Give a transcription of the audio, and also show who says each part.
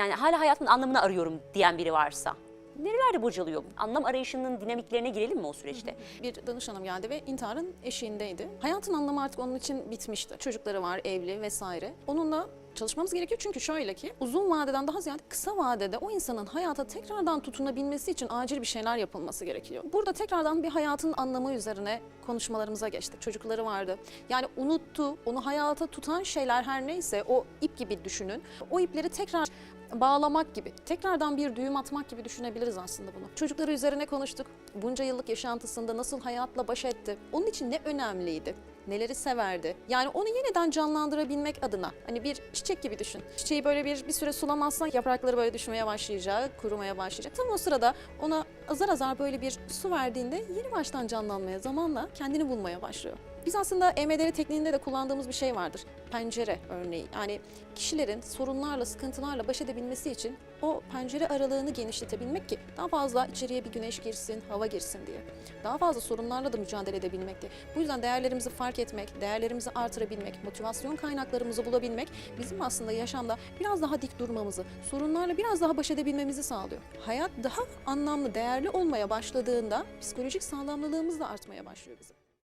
Speaker 1: Yani hala hayatımın anlamını arıyorum diyen biri varsa. Nerelerde bocalıyor? Anlam arayışının dinamiklerine girelim mi o süreçte?
Speaker 2: Bir danışanım geldi ve intiharın eşiğindeydi. Hayatın anlamı artık onun için bitmişti. Çocukları var, evli vesaire. Onunla çalışmamız gerekiyor çünkü şöyle ki uzun vadeden daha ziyade kısa vadede o insanın hayata tekrardan tutunabilmesi için acil bir şeyler yapılması gerekiyor. Burada tekrardan bir hayatın anlamı üzerine konuşmalarımıza geçtik. Çocukları vardı. Yani unuttu, onu hayata tutan şeyler her neyse o ip gibi düşünün. O ipleri tekrar bağlamak gibi, tekrardan bir düğüm atmak gibi düşünebiliriz aslında bunu. Çocukları üzerine konuştuk. Bunca yıllık yaşantısında nasıl hayatla baş etti? Onun için ne önemliydi? Neleri severdi? Yani onu yeniden canlandırabilmek adına. Hani bir çiçek gibi düşün. Çiçeği böyle bir bir süre sulamazsan yaprakları böyle düşmeye başlayacak, kurumaya başlayacak. Tam o sırada ona azar azar böyle bir su verdiğinde yeni baştan canlanmaya, zamanla kendini bulmaya başlıyor. Biz aslında EMDR tekniğinde de kullandığımız bir şey vardır. Pencere örneği. Yani kişilerin sorunlarla, sıkıntılarla baş edebilmesi için o pencere aralığını genişletebilmek ki daha fazla içeriye bir güneş girsin, hava girsin diye. Daha fazla sorunlarla da mücadele edebilmekti. Bu yüzden değerlerimizi fark etmek, değerlerimizi artırabilmek, motivasyon kaynaklarımızı bulabilmek bizim aslında yaşamda biraz daha dik durmamızı, sorunlarla biraz daha baş edebilmemizi sağlıyor. Hayat daha anlamlı, değerli olmaya başladığında psikolojik sağlamlılığımız da artmaya başlıyor bizim.